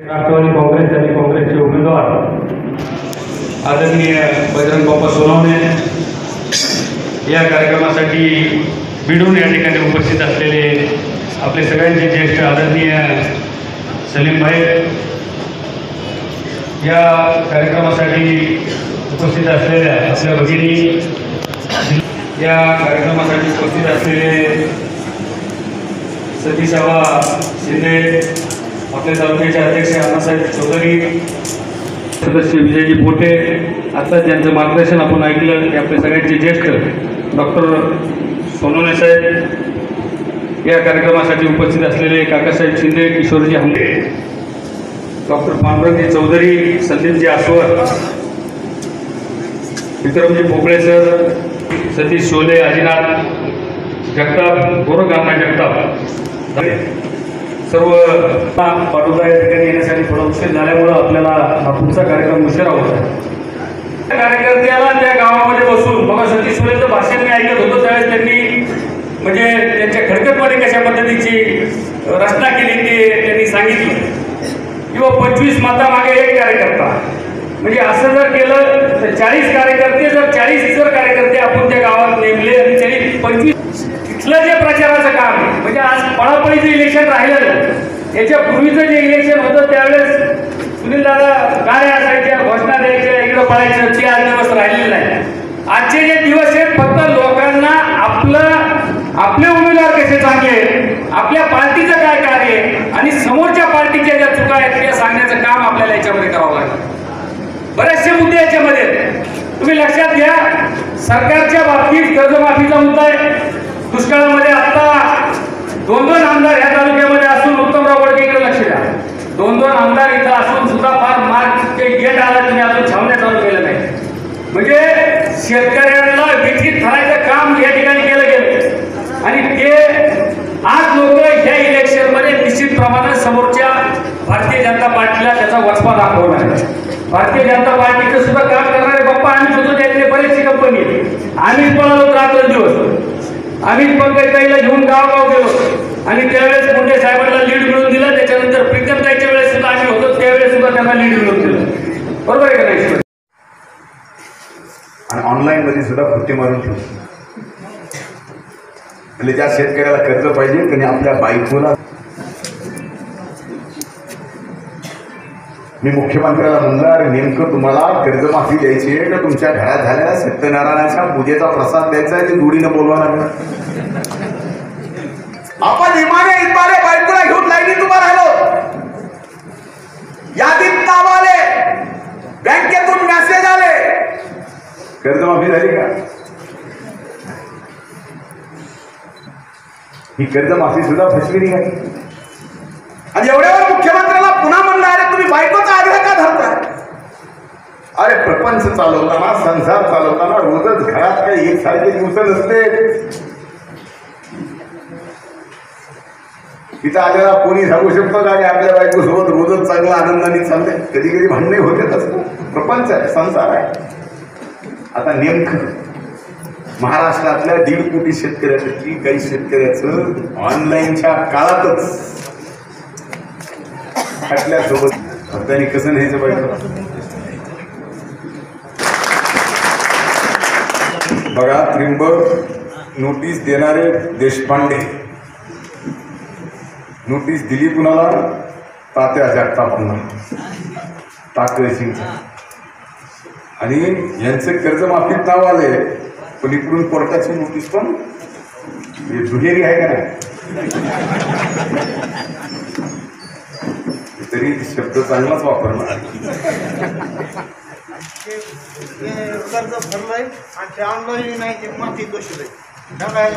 राष्ट्रवादी काँग्रेस आणि काँग्रेसचे उमेदवार आदरणीय बजरंग बाप्पा सोनवणे या कार्यक्रमासाठी बिडून या ठिकाणी उपस्थित असलेले आपले सगळ्यांचे ज्येष्ठ आदरणीय सलीम भाई या कार्यक्रमासाठी उपस्थित असलेल्या आपल्या भगिनी या कार्यक्रमासाठी उपस्थित असलेले सतीशाबा शिंदे आपल्या तालुक्याचे अध्यक्ष अण्णासाहेब चौधरी सदस्य विजयजी पोटे आता ज्यांचं मार्गदर्शन आपण ऐकलं ते आपले सगळ्यांचे ज्येष्ठ डॉक्टर सोनवणे साहेब या कार्यक्रमासाठी उपस्थित असलेले काकासाहेब शिंदे किशोरजी हंगे डॉक्टर पांडुरंगजी चौधरी संदीपजी आसवर विक्रमजी भोपळे सर सतीश शोले अजिनाथ जगताप गोरखांना जगताप. सर्व पाठोदा या ठिकाणी येण्यासाठी थोडा उशीर झाल्यामुळं आपल्याला हा पुढचा कार्यक्रम उशिरा होत आहे. त्या कार्यकर्त्याला त्या गावामध्ये बसून बाबा सतीश सुरेचं भाषण मी ऐकत होतो त्यावेळेस त्यांनी म्हणजे त्यांच्या खडकपणे कशा पद्धतीची रचना केली ते त्यांनी सांगितलं. किंवा पंचवीस मतामागे एक कार्यकर्ता. म्हणजे असं जर केलं तर चाळीस कार्यकर्ते जर चाळीस जर कार्यकर्ते आपण त्या गावात नेमले आणि त्यांनी पंचवीस तिथलं जे प्रचाराचं काम आहे म्हणजे आज पळापळीचं इलेक्शन राहिलं याच्या पूर्वीचं जे इलेक्शन होतं त्यावेळेस सुनील दादा काय असायच्या घोषणा द्यायच्या इकडं पळायचं ते आज दिवस राहिलेले नाही. आजचे जे दिवस आहेत फक्त लोकांना आपलं आपले उमेदवार कसे चांगले आपल्या पार्टीचं काय कार्य आणि समोरच्या पार्टीच्या ज्या चुका आहेत त्या सांगण्याचं काम आपल्याला याच्यामध्ये करावं लागेल. बरेचसे मुद्दे याच्यामध्ये तुम्ही लक्षात घ्या सरकारच्या बाबतीत कर्जमाफीचा मुद्दा आहे. दुष्काळामध्ये आता दोन दोन आमदार ह्या तालुक्यामध्ये असून उत्तमराव इकडे लक्ष द्या. दोन दोन आमदार इथं असून सुद्धा फार मार्च गेट आला तुम्ही अजून छावण्या चालू केलं नाही म्हणजे शेतकऱ्यांना विकसित करायचं काम या ठिकाणी केलं गेलं. आणि ते आज लोक ह्या इलेक्शनमध्ये निश्चित प्रमाणात समोरच्या भारतीय जनता पार्टीला त्याचा वचपा दाखवणार आहे भारतीय जनता पार्टीचं सुद्धा काम करणारे बाप्पा आम्ही सुद्धा त्यातले बरेचशी कंपनी आम्हीच पळालो रात्र दिवस? आम्हीच पंकजताईला घेऊन गावगाव गेलो. आणि त्यावेळेस मुंडे साहेबांना लीड मिळून दिला. त्याच्यानंतर प्रीतमताईच्या वेळेस सुद्धा आम्ही होतो. त्यावेळेस सुद्धा त्यांना लीड मिळून दिलं. बरोबर आहे का नाही आणि ऑनलाईन मध्ये सुद्धा फुट्टी मारून ठेवतो म्हणजे ज्या शेतकऱ्याला कर्ज पाहिजे त्यांनी आपल्या बायकोला मी मुख्यमंत्र्याला म्हणणार नेमकं तुम्हाला कर्जमाफी द्यायची आहे का? तुमच्या घरात झालेल्या सत्यनारायणाच्या पूजेचा प्रसाद द्यायचा आहे ते दुडीनं बोलवा लागलं आपण इमाने इतमाने बायकोला घेऊन लाईनीत उभा राहिलो. यादीत नाव आले. बँकेतून मेसेज आले. कर्जमाफी झाली का? ही कर्जमाफी सुद्धा फसवी निघाली. आणि एवढ्यावर मुख्यमंत्र्याला पुन्हा म्हणलं अरे तुम्ही बायकोचा आग्रह का धरताय अरे प्रपंच चालवताना संसार चालवताना रोजच घरात काही एकसारखे दिवस नसते. तिथं आलेला कोणी सांगू शकतो का? की आपल्या बायको सोबत रोजच चांगला आनंदाने चाललंय. कधी कधी भांडणे होतेच असतं प्रपंच आहे संसार आहे. आता नेमकं महाराष्ट्रातल्या दीड कोटी शेतकऱ्यापैकी काही शेतकऱ्याचं ऑनलाईनच्या काळातच. खटल्यासोबत त्यांनी कसं न्यायचं पाहिजे बघा त्रिंबक नोटीस देणारे देशपांडे. नोटीस दिली कुणाला? तात्या जगतापांना. टाकळशींचा आणि यांचं कर्जमाफीत नाव आले पण इकडून कोर्टाची नोटीस पण दुहेरी आहे का नाही? तरी शब्द चांगलाच वापरला. ते कर्ज भरलंय आणि ते ऑनलाईन नाही ते माफी दोषी ढगाय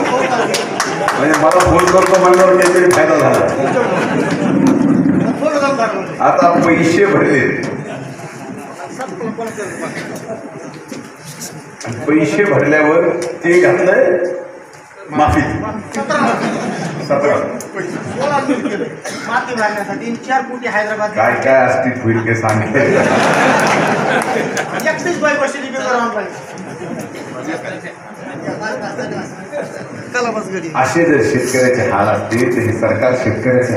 म्हणजे मला फोन करतो म्हणल्यावर काहीतरी फायदा झाला. आता पैसे भरले. पैसे भरल्यावर ते घातलंय माफी. सतरा. माती भरण्यासाठी चार कोटी हैदराबाद काय काय असतील होईल ते सांगते. एकटीच बाय बसली बेकार ऑनलाईन चला बस घरी. असे जर शेतकऱ्याचे हाल असतील तर हे सरकार शेतकऱ्याचे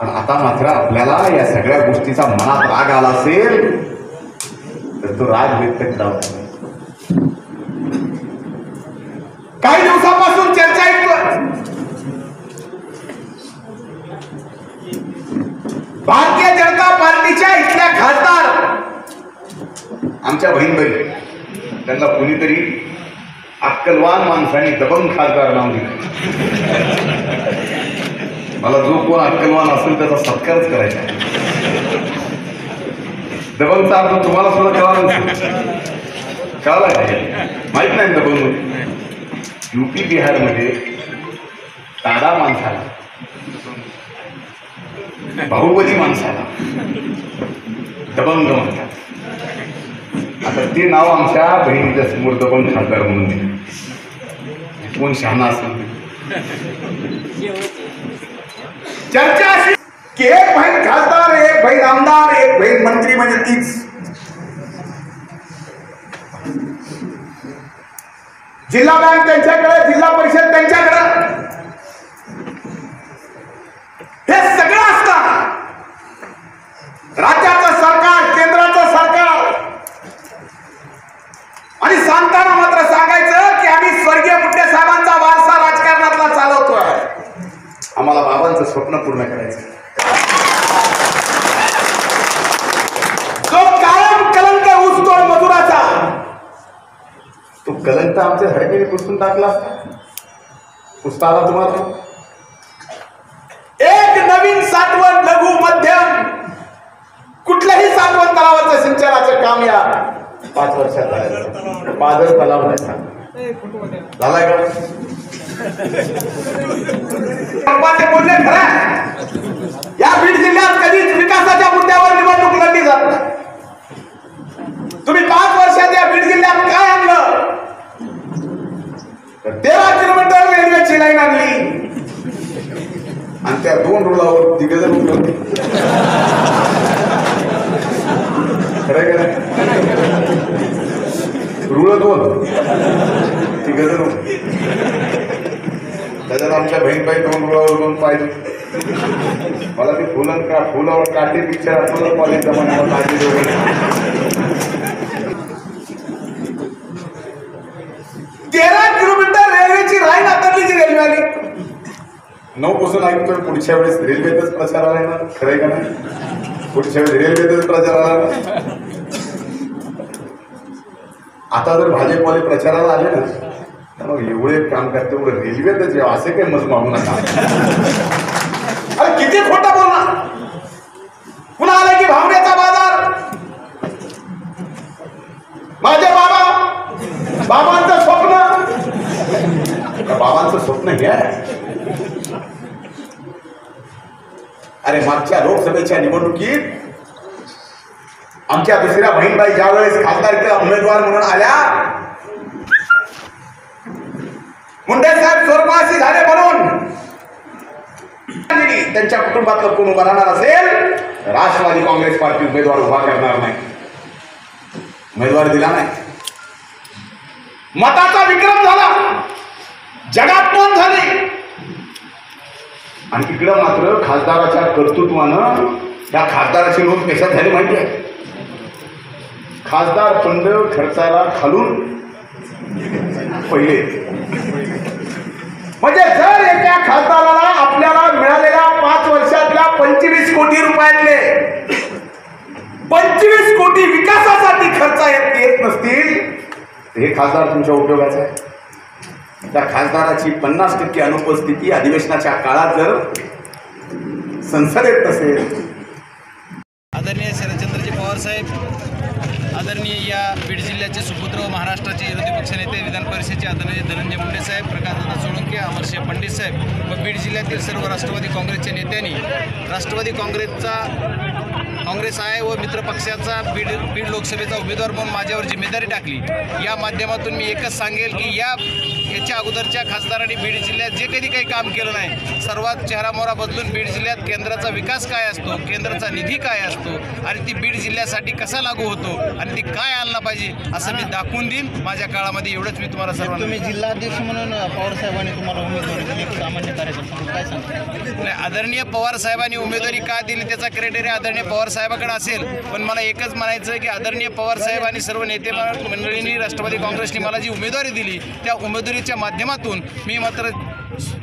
पण आता मात्र आपल्याला या सगळ्या गोष्टीचा मनात राग आला असेल तर तो राग व्यक्त करावा काही दिवसापासून चर्चा ऐकतोय. भारतीय जनता पार्टीच्या इथल्या खासदार आमच्या बहीण बहीण त्यांना कोणीतरी अक्कलवान माणसाने दबंग खासदार लावून दिलं. मला जो कोण अक्कलवान असेल त्याचा सत्कारच करायचा आहे. दबंगचा अर्थ तुम्हाला सुद्धा कळाला नसेल कळाला काय माहीत नाही दबंग. युपी बिहारमध्ये ताडा माणसाला. बाहुबली माणसाला. दबंग म्हणतात. आता ते नाव आमच्या बहिणीच्या समोर दबंग खासदार म्हणून कोण शहाणा असेल? चर्चा अशी की एक बहीण खासदार एक बहीण आमदार एक बहीण मंत्री म्हणजे तीच. जिल्हा बँक त्यांच्याकडे जिल्हा परिषद त्यांच्याकडे. हे सगळं असतं. राज्याचं सरकार केंद्राचं सरकार. आणि सांगताना मात्र स्वप्न पूर्ण करायचं. जो कायम कलंक उसतोय मजुराचा. तो कलंक आमच्या हडकेने पुसून टाकला असता. पुसता आला तुम्हाला एक नवीन साठवण लघु मध्यम. कुठल्याही साठवण तलावाचं सिंचनाचं काम या. पाच वर्षात पादर तलाव नाही झाला. झालाय का? बोलणे खरं. या बीड जिल्ह्यात कधीच विकासाच्या मुद्द्यावर निवडणूक लढली जात नाही. तुम्ही पाच वर्षात या बीड जिल्ह्यात काय आणलं? तर किलोमीटर रेल्वेची लाईन आणली. आणि त्या दोन रुळावर तिघ जण उभे होते खरं का रुळ दोन. ती गजर उभे त्याच्यात आमच्या बहीण बाई दोन रुळावर दोन पाहिजे मला ते फुलं का फुलावर काटे पिक्चर आठवलं कॉलेज जमान्यावर काटे दोघं तेरा किलोमीटर रेल्वेची लाईन आतरली रेल्वे आली नऊ पासून ऐकतोय पुढच्या वेळेस रेल्वेतच प्रचाराला ना खरंय का नाही? पुढच्या वेळेस रेल्वेतच प्रचाराला आला आता जर भाजपवाले प्रचाराला आले ना तर मग एवढे काम करते एवढं रेल्वेतच यावं असे काही मज मागू नका. अरे किती खोटा बोलणार पुन्हा आलं की भावड्याचा बाजार. माझे बाबा बाबांचं स्वप्न. बाबांचं स्वप्न हे अरे मागच्या लोकसभेच्या निवडणुकीत आमच्या दुसऱ्या बहीणबाई ज्यावेळेस खासदारकीला उमेदवार म्हणून आल्या मुंडे साहेब स्वर्गवासी झाले म्हणून. त्यांच्या कुटुंबातलं कोण उभा राहणार असेल राष्ट्रवादी काँग्रेस पार्टी उमेदवार उभा करणार नाही. उमेदवार दिला नाही. मताचा विक्रम झाला. जगात नोंद झाली. आणि इकडं मात्र खासदाराच्या कर्तृत्वानं त्या खासदाराची नोंद कशात झाली माहिती आहे? खासदार फंड खर्चाला खालून पहिले. म्हणजे जर एका खासदाराला आपल्याला मिळालेल्या पाच वर्षातल्या पंचवीस कोटी रुपयातले पंचवीस कोटी विकासासाठी खर्च येत येत नसतील हे खासदार तुमच्या उपयोगाचं आहे. त्या खासदाराची पन्नास टक्के अनुपस्थिती अधिवेशनाच्या काळात जर संसदेत नसेल. आदरणीय शरदचंद्रजी पवार साहेब आदरणीय या बीड जिल्ह्याचे सुपुत्र व महाराष्ट्राचे विरोधी पक्षनेते विधान परिषदेचे आदरणीय धनंजय मुंडे साहेब प्रकाशदादा सोळंके अमरसिंह पंडित साहेब व बीड जिल्ह्यातील सर्व राष्ट्रवादी काँग्रेसच्या नेत्यांनी राष्ट्रवादी काँग्रेसचा काँग्रेस आहे व मित्र पक्षाचा बीड बीड लोकसभेचा उमेदवार म्हणून माझ्यावर जिम्मेदारी टाकली. या माध्यमातून मी एकच सांगेल की या याच्या अगोदरच्या खासदारांनी बीड जिल्ह्यात जे कधी काही काम केलं नाही सर्वात चेहरामोहरा बदलून बीड जिल्ह्यात केंद्राचा विकास काय असतो केंद्राचा निधी काय असतो आणि ती बीड जिल्ह्यासाठी कसा लागू होतो आणि ती काय आणला पाहिजे असं मी दाखवून देईन. माझ्या काळामध्ये एवढंच मी तुम्हाला सर्वांना तुम्ही जिल्हाध्यक्ष म्हणून पवार साहेबांनी तुम्हाला उमेदवारी सामान्य कार्यकर्ता काय सांगता? नाही आदरणीय पवार साहेबांनी उमेदवारी का दिली त्याचा क्रायटेरिया आदरणीय पवार साहेबाकडे असेल. पण मला एकच म्हणायचं आहे की आदरणीय पवार साहेब आणि सर्व नेते मंडळींनी राष्ट्रवादी काँग्रेसने मला जी उमेदवारी दिली त्या उमेदवारीच्या माध्यमातून मी मात्र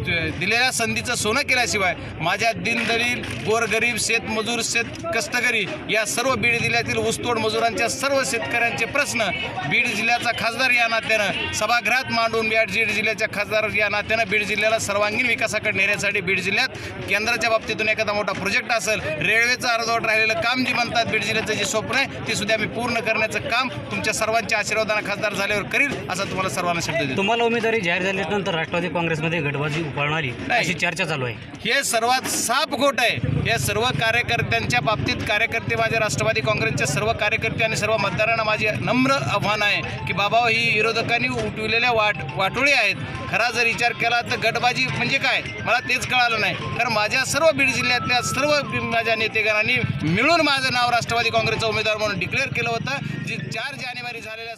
दिलेल्या संधीचं सोनं केल्याशिवाय माझ्या दिनदलील गोरगरीब शेतमजूर शेत कष्टकरी या सर्व बीड जिल्ह्यातील ऊसतोड मजुरांच्या सर्व शेतकऱ्यांचे प्रश्न बीड जिल्ह्याचा खासदार या नात्यानं सभागृहात मांडून बीड बीड जिल्ह्याच्या खासदार या नात्यानं बीड जिल्ह्याला सर्वांगीण विकासाकडे नेण्यासाठी बीड जिल्ह्यात केंद्राच्या बाबतीतून एखादा मोठा प्रोजेक्ट असेल रेल्वेचं अर्धवट राहिलेलं काम जे म्हणतात बीड जिल्ह्याचं जे स्वप्न आहे ते सुद्धा मी पूर्ण करण्याचं काम तुमच्या सर्वांच्या आशीर्वादानं खासदार झाल्यावर करील असा तुम्हाला सर्वांना शब्द देतो. तुम्हाला उमेदवारी जाहीर झाल्यानंतर राष्ट्रवादी काँग्रेसमध्ये गटबाजी नाही. अशी चर्चा चालू आहे. हे सर्वात साप गोट आहे. या सर्व कार्यकर्त्यांच्या बाबतीत कार्यकर्ते माझे राष्ट्रवादी काँग्रेसचे सर्व कार्यकर्ते आणि सर्व मतदारांना माझे नम्र आव्हान आहे की बाबा हो, ही विरोधकांनी उठविलेल्या वाट वाटोळी आहेत. खरा जर विचार केला तर गटबाजी म्हणजे काय? मला तेच कळालं नाही. कारण माझ्या सर्व बीड जिल्ह्यातल्या सर्व माझ्या नेतेगणांनी मिळून माझं नाव राष्ट्रवादी काँग्रेसचा उमेदवार म्हणून डिक्लेअर केलं होतं. जे चार जानेवारी झालेल्या